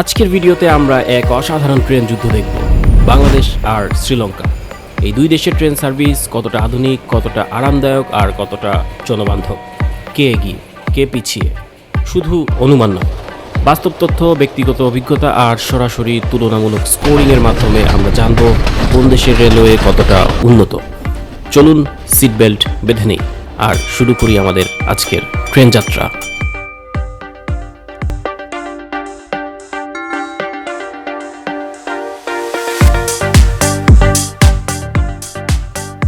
আজকের ভিডিওতে আমরা এক অসাধারণ ট্রেন যুদ্ধ দেখব, বাংলাদেশ আর শ্রীলঙ্কা। এই দুই দেশের ট্রেন সার্ভিস কতটা আধুনিক, কতটা আরামদায়ক আর কতটা জনবান্ধব? কে এগিয়ে, কে পিছিয়ে? শুধু অনুমান নয়, বাস্তব তথ্য, ব্যক্তিগত অভিজ্ঞতা আর সরাসরি তুলনামূলক স্কোরিংয়ের মাধ্যমে আমরা জানব কোন দেশের রেলওয়ে কতটা উন্নত। চলুন সিট বেল্ট বেঁধে নেই, আর শুরু করি আমাদের আজকের ট্রেন যাত্রা।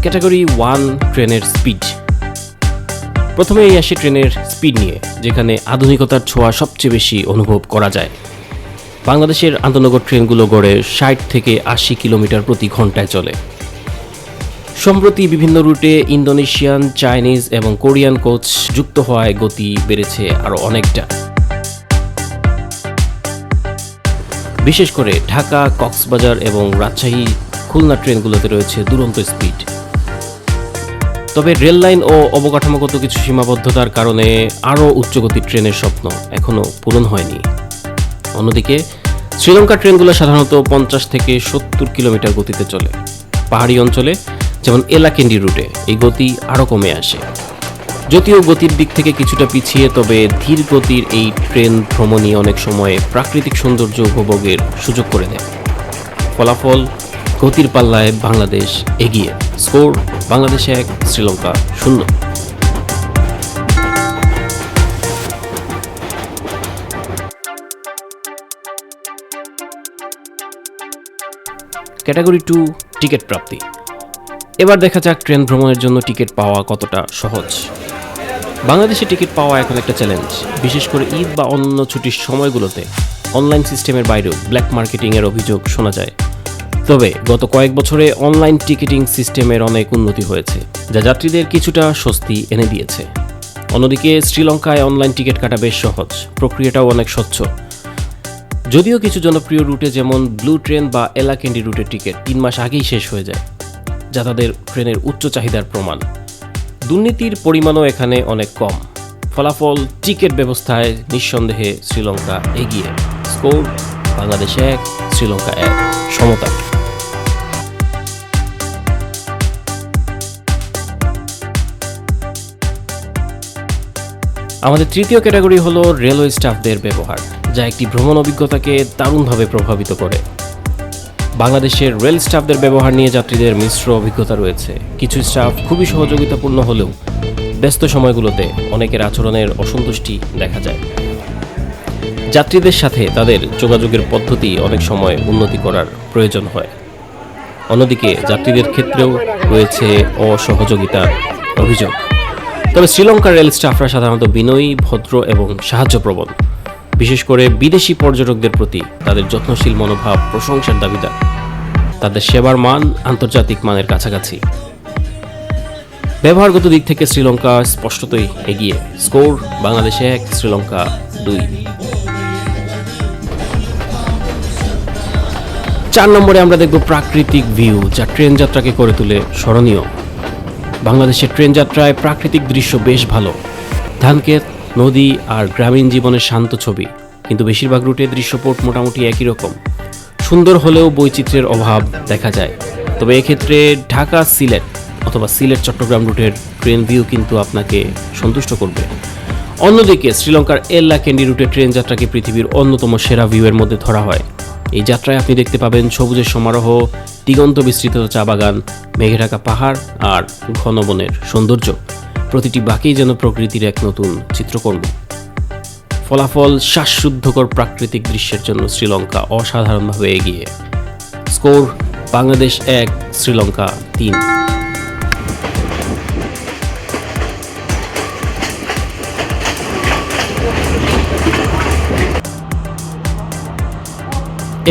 ক্যাটাগরি ওয়ান ট্রেনের স্পিড। প্রথমেই আসে ট্রেনের স্পিড নিয়ে, যেখানে আধুনিকতার ছোঁয়া সবচেয়ে বেশি অনুভব করা যায়। বাংলাদেশের আন্তনগর ট্রেনগুলো গড়ে ষাট থেকে আশি কিলোমিটার প্রতি ঘন্টায় চলে। সম্প্রতি বিভিন্ন রুটে ইন্দোনেশিয়ান, চাইনিজ এবং কোরিয়ান কোচ যুক্ত হওয়ায় গতি বেড়েছে আরও অনেকটা। বিশেষ করে ঢাকা, কক্সবাজার এবং রাজশাহী খুলনা ট্রেনগুলোতে রয়েছে দুরন্ত স্পিড। তবে রেল লাইন ও অবকাঠামোগত কিছু সীমাবদ্ধতার কারণে আরও উচ্চগতির ট্রেনের স্বপ্ন এখনও পূরণ হয়নি। অন্যদিকে, শ্রীলঙ্কা ট্রেনগুলো সাধারণত পঞ্চাশ থেকে সত্তর কিলোমিটার গতিতে চলে। পাহাড়ি অঞ্চলে, যেমন এলাকেন্ডি রুটে, এই গতি আরও কমে আসে। যদিও গতির দিক থেকে কিছুটা পিছিয়ে, তবে ধীর গতির এই ট্রেন ভ্রমণই অনেক সময় প্রাকৃতিক সৌন্দর্য উপভোগের সুযোগ করে দেয়। ফলাফল, গতির পাল্লায় বাংলাদেশ এগিয়ে। স্কোর বাংলাদেশ এক, শ্রীলঙ্কা শূন্য। ক্যাটাগরি টু, টিকিট প্রাপ্তি। এবার দেখা যাক ট্রেন ভ্রমণের জন্য টিকিট পাওয়া কতটা সহজ। বাংলাদেশে টিকিট পাওয়া এখন একটা চ্যালেঞ্জ বিশেষ করে ঈদ বা অন্য ছুটির সময়গুলোতে। অনলাইন সিস্টেমের বাইরেও ব্ল্যাক মার্কেটিংয়ের অভিযোগ শোনা যায়। তবে গত কয়েক বছরে অনলাইন টিকিটিং সিস্টেমের অনেক উন্নতি হয়েছে, যা যাত্রীদের কিছুটা স্বস্তি এনে দিয়েছে। অন্যদিকে শ্রীলঙ্কায় অনলাইন টিকিট কাটা বেশ সহজ, প্রক্রিয়াটাও অনেক স্বচ্ছ। যদিও কিছু জনপ্রিয় রুটে যেমন ব্লু ট্রেন বা এলাকেন্ডি রুটের টিকিট তিন মাস আগেই শেষ হয়ে যায়, যা তাদের ট্রেনের উচ্চ চাহিদার প্রমাণ। দুর্নীতির পরিমাণও এখানে অনেক কম। ফলাফল টিকিট ব্যবস্থায় নিঃসন্দেহে শ্রীলঙ্কা এগিয়ে। স্কোর বাংলাদেশ এক, শ্রীলঙ্কা এক। সমতা আমাদের তৃতীয় ক্যাটাগরি হলো রেলওয়ে স্টাফদের ব্যবহার, যা একটি ভ্রমণ অভিজ্ঞতাকে দারুণভাবে প্রভাবিত করে। বাংলাদেশের রেল স্টাফদের ব্যবহার নিয়ে যাত্রীদের মিশ্র অভিজ্ঞতা রয়েছে। কিছু স্টাফ খুবই সহযোগিতাপূর্ণ হলেও ব্যস্ত সময়গুলোতে অনেকের আচরণের অসন্তুষ্টি দেখা যায়। যাত্রীদের সাথে তাদের যোগাযোগের পদ্ধতি অনেক সময় উন্নতি করার প্রয়োজন হয়। অন্যদিকে যাত্রীদের ক্ষেত্রেও রয়েছে অসহযোগিতার অভিযোগ। তবে শ্রীলঙ্কার রেল স্টাফরা সাধারণত বিনয়ী, ভদ্র এবং সাহায্যপ্রবণ। বিশেষ করে বিদেশি পর্যটকদের প্রতি তাদের যত্নশীল মনোভাব, প্রশংসার দাবিদার। তাদের সেবার মান আন্তর্জাতিক মানের কাছাকাছি। ব্যবহারগত দিক থেকে শ্রীলঙ্কা স্পষ্টতই এগিয়ে। স্কোর, বাংলাদেশে এক, শ্রীলঙ্কা দুই। চার নম্বরে আমরা দেখব প্রাকৃতিক ভিউ, যা ট্রেন যাত্রাকে করে তুলে স্মরণীয়। বাংলাদেশের ট্রেন যাত্রায় প্রাকৃতিক দৃশ্য বেশ ভালো। ধানক্ষেত, নদী আর গ্রামীণ জীবনের শান্ত ছবি, কিন্তু বেশিরভাগ রুটে দৃশ্যপট মোটামুটি একই রকম। সুন্দর হলেও বৈচিত্র্যের অভাব দেখা যায়। তবে এক্ষেত্রে ঢাকা সিলেট অথবা সিলেট চট্টগ্রাম রুটের ট্রেন ভিউ কিন্তু আপনাকে সন্তুষ্ট করবে। অন্যদিকে শ্রীলঙ্কার এল্লা ক্যান্ডি রুটে ট্রেন যাত্রাকে পৃথিবীর অন্যতম সেরা ভিউয়ের মধ্যে ধরা হয়। এই যাত্রায় আপনি দেখতে পাবেন সবুজের সমারোহ দিগন্ত বিস্তৃত চা বাগান মেঘে ঢাকা পাহাড় আর ঘন বনের সৌন্দর্য। প্রতিটি বাকি যেন প্রকৃতির এক নতুন চিত্রকর্ম। ফলাফল শ্বাসরুদ্ধকর প্রাকৃতিক দৃশ্যের জন্য শ্রীলঙ্কা অসাধারণভাবে এগিয়ে। স্কোর, বাংলাদেশ এক, শ্রীলঙ্কা তিন।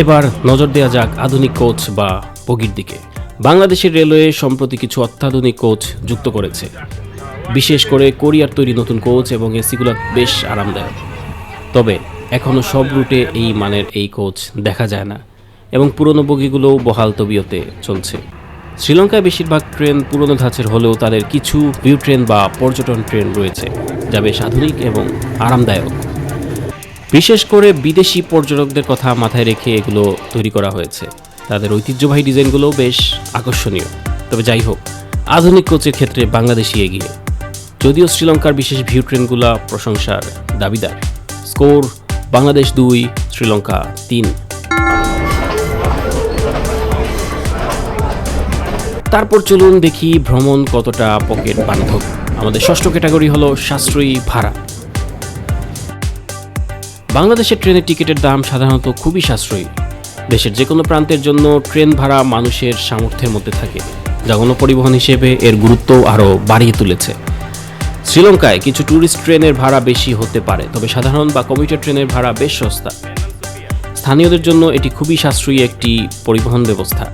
এবার নজর দেওয়া যাক আধুনিক কোচ বা বগির দিকে। বাংলাদেশের রেলওয়ে সম্প্রতি কিছু অত্যাধুনিক কোচ যুক্ত করেছে। বিশেষ করে কোরিয়ার তৈরি নতুন কোচ এবং এসিগুলো বেশ আরামদায়ক। তবে এখনও সব রুটে এই মানের এই কোচ দেখা যায় না এবং পুরনো বগিগুলোও বহাল তবিয়তে চলছে। শ্রীলঙ্কায় বেশিরভাগ ট্রেন পুরনো ধাঁচের হলেও তাদের কিছু ভিউ ট্রেন বা পর্যটন ট্রেন রয়েছে, যা বেশ আধুনিক এবং আরামদায়ক। বিশেষ করে বিদেশি পর্যটকদের কথা মাথায় রেখে এগুলো তৈরি করা হয়েছে। তাদের ঐতিহ্যবাহী ডিজাইনগুলোও বেশ আকর্ষণীয়। তবে যাই হোক আধুনিক কোচের ক্ষেত্রে বাংলাদেশি এগিয়ে। যদিও শ্রীলঙ্কার বিশেষ ভিউ ট্রেনগুলো প্রশংসার দাবিদার। স্কোর বাংলাদেশ দুই, শ্রীলঙ্কা তিন। তারপর চলুন দেখি ভ্রমণ কতটা পকেট বান্ধব। আমাদের ষষ্ঠ ক্যাটাগরি হলো সাশ্রয়ী ভাড়া। বাংলাদেশের ট্রেনের টিকিটের দাম সাধারণত খুবই সাশ্রয়ী। দেশের যে কোনো প্রান্তের জন্য ট্রেন ভাড়া মানুষের সামর্থ্যের মধ্যে থাকে, যা গণপরিবহন হিসেবে এর গুরুত্ব আরও বাড়িয়ে তুলেছে। শ্রীলঙ্কায় কিছু ট্যুরিস্ট ট্রেনের ভাড়া বেশি হতে পারে, তবে সাধারণ বা কমিউটার ট্রেনের ভাড়া বেশ সস্তা। স্থানীয়দের জন্য এটি খুবই সাশ্রয়ী একটি পরিবহন ব্যবস্থা।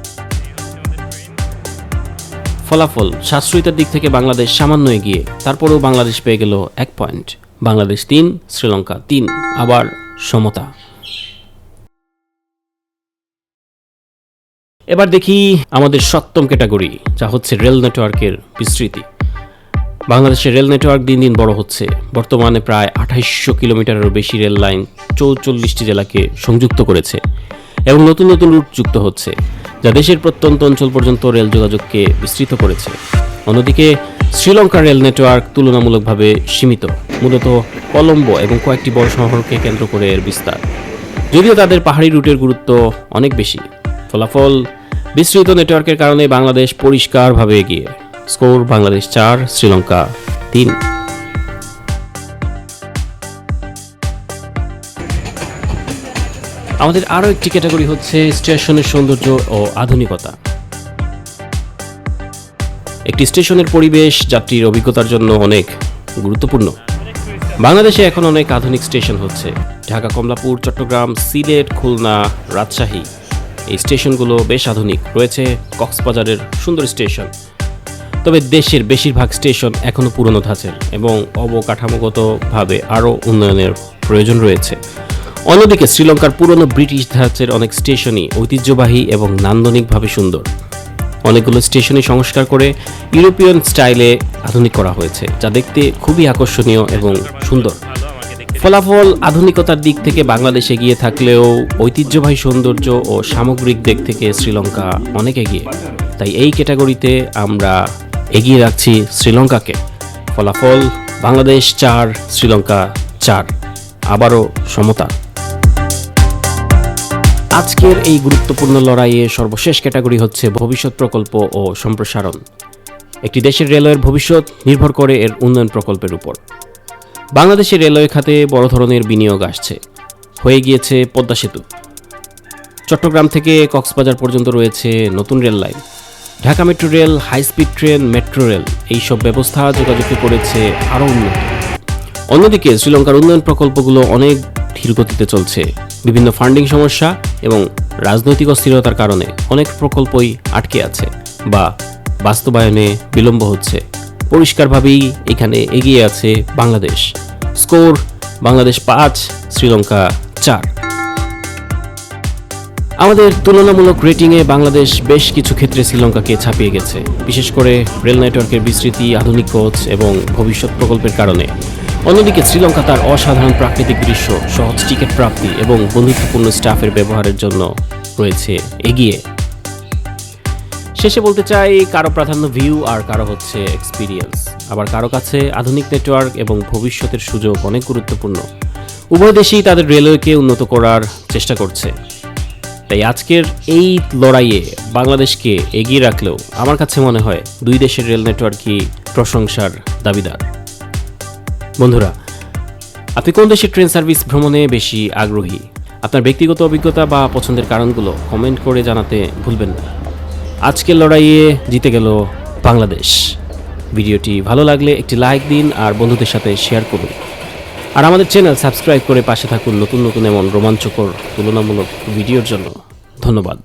ফলাফল, সাশ্রয়িতার দিক থেকে বাংলাদেশ সামান্য এগিয়ে, তারপরেও বাংলাদেশ পেয়ে গেল এক পয়েন্ট। বাংলাদেশ তিন, শ্রীলঙ্কা তিন, আবার সমতা। এবার দেখি আমাদের সপ্তম ক্যাটাগরি, যা হচ্ছে রেল নেটওয়ার্কের বিস্তৃতি। বাংলাদেশের রেল নেটওয়ার্ক দিন দিন বড় হচ্ছে। বর্তমানে প্রায় আঠাইশশো কিলোমিটারেরও বেশি রেল লাইন চৌচল্লিশটি জেলাকে সংযুক্ত করেছে এবং নতুন নতুন রুট যুক্ত হচ্ছে, যা দেশের প্রত্যন্ত অঞ্চল পর্যন্ত রেল যোগাযোগকে বিস্তৃত করেছে। অন্যদিকে, শ্রীলঙ্কার রেল নেটওয়ার্ক তুলনামূলকভাবে সীমিত, মূলত কলম্বো এবং কয়েকটি বড় শহরকে কেন্দ্র করে এর বিস্তার। যদিও তাদের পাহাড়ি রুটের গুরুত্ব অনেক বেশি ফলাফল বিস্তৃত নেটওয়ার্কের কারণে বাংলাদেশ পরিষ্কারভাবে এগিয়ে। স্কোর বাংলাদেশ চার, শ্রীলঙ্কা তিন। আমাদের আরও একটি ক্যাটাগরি হচ্ছে স্টেশনের সৌন্দর্য ও আধুনিকতা। একটি স্টেশনের পরিবেশ যাত্রীর অভিজ্ঞতার জন্য অনেক গুরুত্বপূর্ণ। বাংলাদেশে এখন অনেক আধুনিক স্টেশন হচ্ছে। ঢাকা কমলাপুর চট্টগ্রাম, সিলেট, খুলনা, রাজশাহী। এই স্টেশনগুলো বেশ আধুনিক। রয়েছে কক্সবাজারের সুন্দর স্টেশন। তবে দেশের বেশিরভাগ স্টেশন এখনও পুরনো ধাঁচের এবং অবকাঠামোগতভাবে আরও উন্নয়নের প্রয়োজন রয়েছে। অন্যদিকে শ্রীলঙ্কার পুরনো ব্রিটিশ ধাঁচের অনেক স্টেশনই ঐতিহ্যবাহী এবং নান্দনিকভাবে সুন্দর। অনেকগুলো স্টেশনই সংস্কার করে ইউরোপিয়ান স্টাইলে আধুনিক করা হয়েছে, যা দেখতে খুবই আকর্ষণীয় এবং সুন্দর। ফলাফল আধুনিকতার দিক থেকে বাংলাদেশ এগিয়ে থাকলেও ঐতিহ্যবাহী সৌন্দর্য ও সামগ্রিক দিক থেকে শ্রীলঙ্কা অনেক এগিয়ে। তাই এই ক্যাটাগরিতে আমরা এগিয়ে রাখছি শ্রীলঙ্কাকে। ফলাফল বাংলাদেশ চার, শ্রীলঙ্কা চার। আবারও সমতা। আজকের এই গুরুত্বপূর্ণ লড়াইয়ে সর্বশেষ ক্যাটাগরি হচ্ছে ভবিষ্যৎ প্রকল্প ও সম্প্রসারণ। একটি দেশের রেলওয়ের ভবিষ্যৎ নির্ভর করে এর উন্নয়ন প্রকল্পের উপর। বাংলাদেশের রেলওয়ে খাতে বড় ধরনের বিনিয়োগ আসছে। হয়ে গিয়েছে পদ্মা সেতু। চট্টগ্রাম থেকে কক্সবাজার পর্যন্ত রয়েছে নতুন rail line. Dhaka metro rail high speed train, metro rail, এইসব ব্যবস্থা যোগাযোগকে করেছে আরও উন্নত। অন্যদিকে শ্রীলঙ্কার উন্নয়ন প্রকল্পগুলো অনেক ধীর গতিতে চলছে। বিভিন্ন ফান্ডিং সমস্যা এবং রাজনৈতিক অস্থিরতার কারণে অনেক প্রকল্পই আটকে আছে বা বাস্তবায়নে বিলম্ব হচ্ছে। পরিষ্কারভাবেই এখানে এগিয়ে আছে বাংলাদেশ। স্কোর, বাংলাদেশ পাঁচ, শ্রীলঙ্কা চার। আমাদের তুলনামূলক রেটিংয়ে বাংলাদেশ বেশ কিছু ক্ষেত্রে শ্রীলঙ্কাকে ছাপিয়ে গেছে, বিশেষ করে রেল নেটওয়ার্কের বিস্তৃতি, আধুনিক কোচ এবং ভবিষ্যৎ প্রকল্পের কারণে। অন্যদিকে শ্রীলঙ্কা তার অসাধারণ প্রাকৃতিক দৃশ্য, সহজ টিকিট প্রাপ্তি এবং বন্ধুত্বপূর্ণ স্টাফের ব্যবহারের জন্য রয়েছে এগিয়ে। শেষে বলতে চাই, কারও প্রাধান্য ভিউ আর কারও হচ্ছে এক্সপিরিয়েন্স আবার কারও কাছে আধুনিক নেটওয়ার্ক এবং ভবিষ্যতের সুযোগ অনেক গুরুত্বপূর্ণ। উভয় দেশেই তাদের রেলওয়েকে উন্নত করার চেষ্টা করছে। তাই আজকের এই লড়াইয়ে বাংলাদেশকে এগিয়ে রাখলেও আমার কাছে মনে হয় দুই দেশের রেল নেটওয়ার্কই প্রশংসার দাবিদার। বন্ধুরা, আপনি কোন দেশের ট্রেন সার্ভিস ভ্রমণে বেশি আগ্রহী? আপনার ব্যক্তিগত অভিজ্ঞতা বা পছন্দের কারণগুলো কমেন্ট করে জানাতে ভুলবেন না। আজকের লড়াইয়ে জিতে গেল বাংলাদেশ। ভিডিওটি ভালো লাগলে একটি লাইক দিন আর বন্ধুদের সাথে শেয়ার করুন। আর আমাদের চ্যানেল সাবস্ক্রাইব করে পাশে থাকুন নতুন নতুন এমন রোমাঞ্চকর, তুলনামূলক ভিডিওর জন্য। ধন্যবাদ।